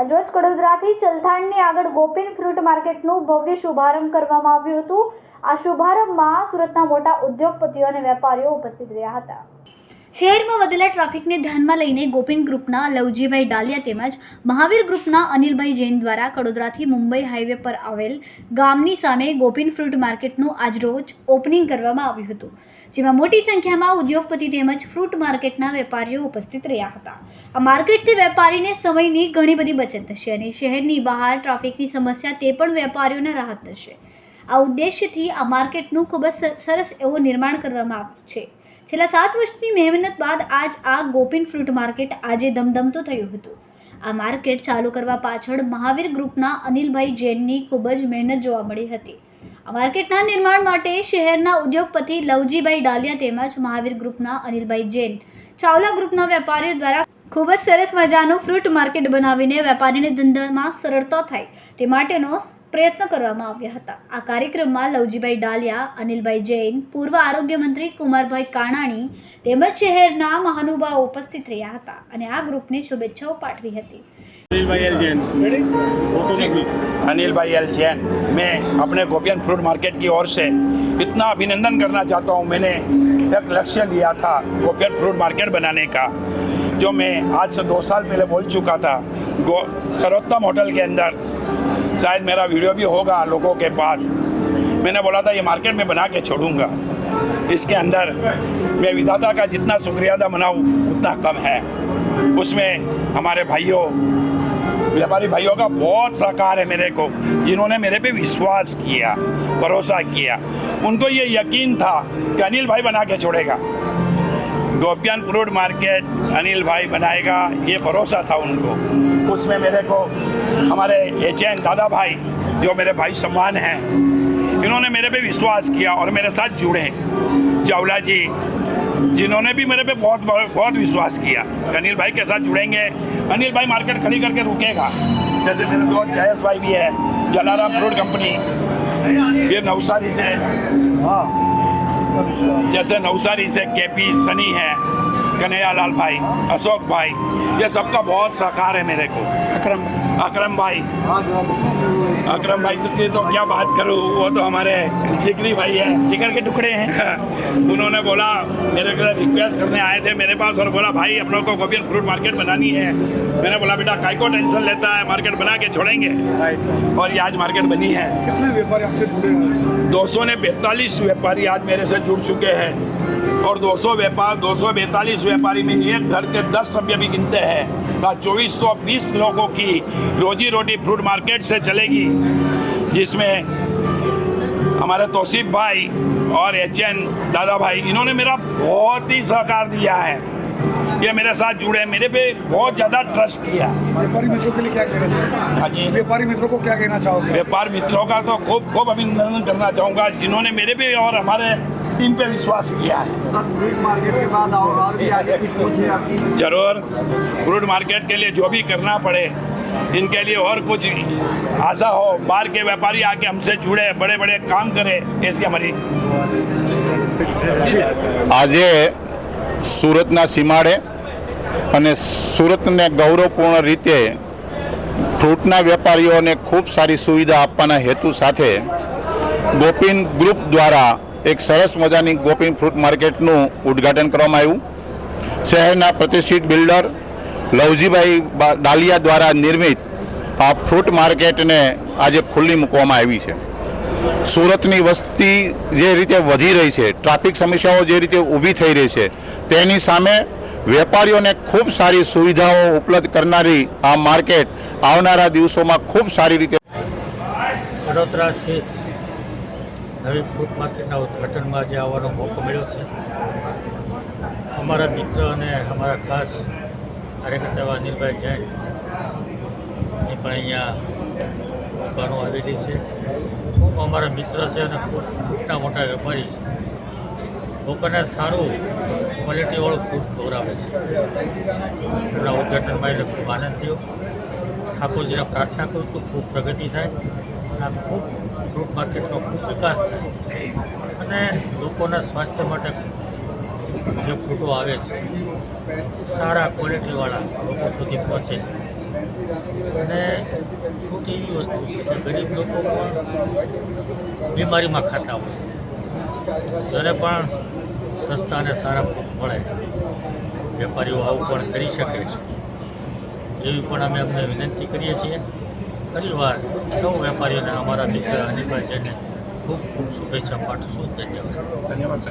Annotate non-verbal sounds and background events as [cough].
આજરોજ કડોદરાથી ચલથાણની આગળ ગોપીન ફ્રૂટ માર્કેટનું ભવ્ય શુભારંભ કરવામાં આવ્યું હતું. આ શુભારંભમાં સુરતના મોટા ઉદ્યોગપતિઓ અને વેપારીઓ ઉપસ્થિત રહ્યા હતા. શહેરમાં વધેલા ટ્રાફિકને ધ્યાનમાં લઈને ગોપીન ગ્રુપના લવજીભાઈ ડાલિયા તેમજ મહાવીર ગ્રુપના અનિલભાઈ જૈન દ્વારા કડોદરાથી મુંબઈ હાઈવે પર આવેલ ગામની સામે ગોપીન ફ્રૂટ માર્કેટનું આજરોજ ઓપનિંગ કરવામાં આવ્યું હતું, જેમાં મોટી સંખ્યામાં ઉદ્યોગપતિ તેમજ ફ્રૂટ માર્કેટના વેપારીઓ ઉપસ્થિત રહ્યા હતા. આ માર્કેટથી વેપારીને સમયની ઘણી બધી બચત થશે અને શહેરની બહાર ટ્રાફિકની સમસ્યા તે પણ વેપારીઓને રાહત થશે. આ ઉદ્દેશ્યથી આ માર્કેટનું ખૂબ જ સરસ એવું નિર્માણ કરવામાં આવ્યું છે. છેલ્લા સાત વર્ષની મહેનત બાદ આજ આ ગોપીન ફ્રૂટ માર્કેટ આજે ધમધમતું થયું હતું. આ માર્કેટ ચાલુ કરવા પાછળ મહાવીર ગ્રુપના અનિલભાઈ જૈનની ખૂબ જ મહેનત જોવા મળી હતી. આ માર્કેટના નિર્માણ માટે શહેરના ઉદ્યોગપતિ લવજીભાઈ ડાલિયા તેમજ મહાવીર ગ્રુપના અનિલભાઈ જૈન, ચાવલા ગ્રુપના વેપારીઓ દ્વારા ખૂબ જ સરસ મજાનું ફ્રૂટ માર્કેટ બનાવીને વેપારીને ધંધામાં સરળતા થાય તે માટેનો પ્રયત્ન કરવામાં આવ્યા હતા આ કાર્યક્રમમાં લવજીભાઈ ડાલિયા અનિલભાઈ જૈન પૂર્વ આરોગ્ય મંત્રી કુમારભાઈ કાણાણી તેમજ શહેરના મહાનુભાવો ઉપસ્થિત રહ્યા હતા અને આ ગ્રુપને શુભેચ્છાઓ પાઠવી હતી अनिल भाई एल जैन फोटो लगी अनिल भाई एल जैन मैं अपने गोपियन फ्रूट मार्केट की ओर से इतना अभिनंदन करना चाहता हूँ मैंने एक लक्ष्य लिया था गोपियन फ्रूट मार्केट बनाने का जो मैं आज से दो साल पहले बोल चुका था गो सरोत्तम होटल के अंदर शायद मेरा वीडियो भी होगा लोगों के पास। मैंने बोला था, ये मार्केट में बना के छोड़ूँगा। इसके अंदर मैं विधाता का जितना शुक्रिया अदा मनाऊँ, उतना कम है। उसमें हमारे भाइयों, व्यापारी भाइयों का बहुत सहकार है मेरे को, जिन्होंने मेरे पे विश्वास किया, भरोसा किया। उनको ये यकीन था कि अनिल भाई बना के छोड़ेगा। गोपियन फ्रूट मार्केट अनिल भाई बनाएगा, ये भरोसा था उनको। उसमें मेरे को हमारे एच दादा भाई, जो मेरे भाई सम्मान हैं, इन्होंने मेरे पे विश्वास किया और मेरे साथ जुड़े चावला जी, जिन्होंने भी मेरे पे बहुत बहुत विश्वास किया अनिल भाई के साथ जुड़ेंगे। अनिल भाई मार्केट खड़ी करके रुकेगा। जैसे मेरे दोस्त जयेश भाई भी है, जलाराम फ्रूट कंपनी ये नवसारी से। जैसे नवसारी से केपी सनी है कन्हैयालाल भाई अशोक भाई ये सबका बहुत सहकार है मेरे को। अकरम। अकरम भाई। अकरम भाई की तो क्या बात करूँ वो तो हमारे जिगरी भाई है। जिगर के टुकड़े हैं। [laughs] उन्होंने बोला मेरे को रिक्वेस्ट करने आए थे मेरे पास और बोला भाई हम लोग को गोपियन फ्रूट मार्केट बनानी है। मैंने बोला बेटा काय को टेंशन लेता है मार्केट बना के छोड़ेंगे। और ये आज मार्केट बनी है। कितने व्यापारी आपसे जुड़े हैं दो सौ ने बैतालीस व्यापारी आज मेरे से जुड़ चुके हैं। और 200 व्यापार दो सौ बैतालीस व्यापारी में एक घर के 10 सभ्य भी गिनते हैं। तो चौबीस सौ बीस लोगों की रोजी रोटी फ्रूट मार्केट से चलेगी जिसमें हमारे तोसीफ भाई और एचएन दादा भाई इन्होंने मेरा बहुत ही सहकार दिया है। ये मेरे साथ जुड़े मेरे पे बहुत ज़्यादा ट्रस्ट किया। व्यापारी मित्रों के लिए क्या कहना चाहोगे? हाँ जी। व्यापारी मित्रों को क्या कहना चाहोगे? व्यापार मित्रों का तो खूब खूब अभिनंदन करना चाहूँगा जिन्होंने मेरे पे और हमारे टीम पे विश्वास किया है फ्रूट मार्केट के बाद और और भी आगे कुछ सोचे आपकी जरूर फ्रूट मार्केट के लिए जो भी करना पड़े इनके लिए और कुछ आशा हो बाहर के व्यापारी आके हमसे जुड़े बड़े बड़े काम करे ऐसी हमारी આજે સુરતના સીમાડે અને સુરતને ગૌરવપૂર્ણ રીતે ફ્રૂટના વેપારીઓને ખૂબ સારી સુવિધા આપવાના હેતુ સાથે ગોપીન ગ્રુપ દ્વારા એક સરસ મજાની ગોપીન ફ્રૂટ માર્કેટનું ઉદ્ઘાટન કરવામાં આવ્યું. શહેરના પ્રતિષ્ઠિત બિલ્ડર લવજીભાઈ ડાલિયા દ્વારા નિર્મિત આ ફ્રૂટ માર્કેટને આજે ખુલ્લી મૂકવામાં આવી છે. સુરતની વસ્તી જે રીતે વધી રહી છે, ટ્રાફિક સમસ્યાઓ જે રીતે ઊભી થઈ રહી છે, તેની સામે વેપારીઓને ખૂબ સારી સુવિધાઓ ઉપલબ્ધ કરનારી આ માર્કેટ આવનારા દિવસોમાં ખૂબ સારી રીતે વડોદરા સ્થિત નવી ફૂડ માર્કેટના ઉદ્ઘાટનમાં આજે આવવાનો મોકો મળ્યો છે. અમારા મિત્ર અને અમારા ખાસ કાર્યકર્તા એવા અનિલભાઈ જૈન એ પણ અહીંયા દુકાનો આવેલી છે. ખૂબ અમારા મિત્ર છે અને ખૂબ ફૂટના મોટા વેપારી છે. લોકોને સારું ક્વોલિટીવાળું ફૂડ ખવડાવે છે. એમના ઉદ્ઘાટનમાં એટલે ખૂબ આનંદ થયો. ઠાકોરજીને પ્રાર્થના કરું છું, ખૂબ પ્રગતિ થાય. આ ખૂબ ફ્રૂટ માર્કેટનો ખૂબ વિકાસ થાય. અને લોકોના સ્વાસ્થ્ય માટે જે ફ્રૂટો આવે છે સારા ક્વોલિટીવાળા લોકો સુધી પહોંચે. અને ફ્રૂટ એવી વસ્તુ છે કે ગરીબ લોકો પણ બીમારીમાં ખાતા હોય છે. જ્યારે પણ સસ્તા અને સારા ફ્રૂટ મળે, વેપારીઓ આવું પણ કરી શકે. એવી પણ અમે અમને વિનંતી કરીએ છીએ. ફરીવાર સૌ વેપારીઓને અમારા મિત્ર અનિલભાઈ જેને ખૂબ ખૂબ શુભેચ્છા પાઠવું ધન્યવાદ ધન્યવાદ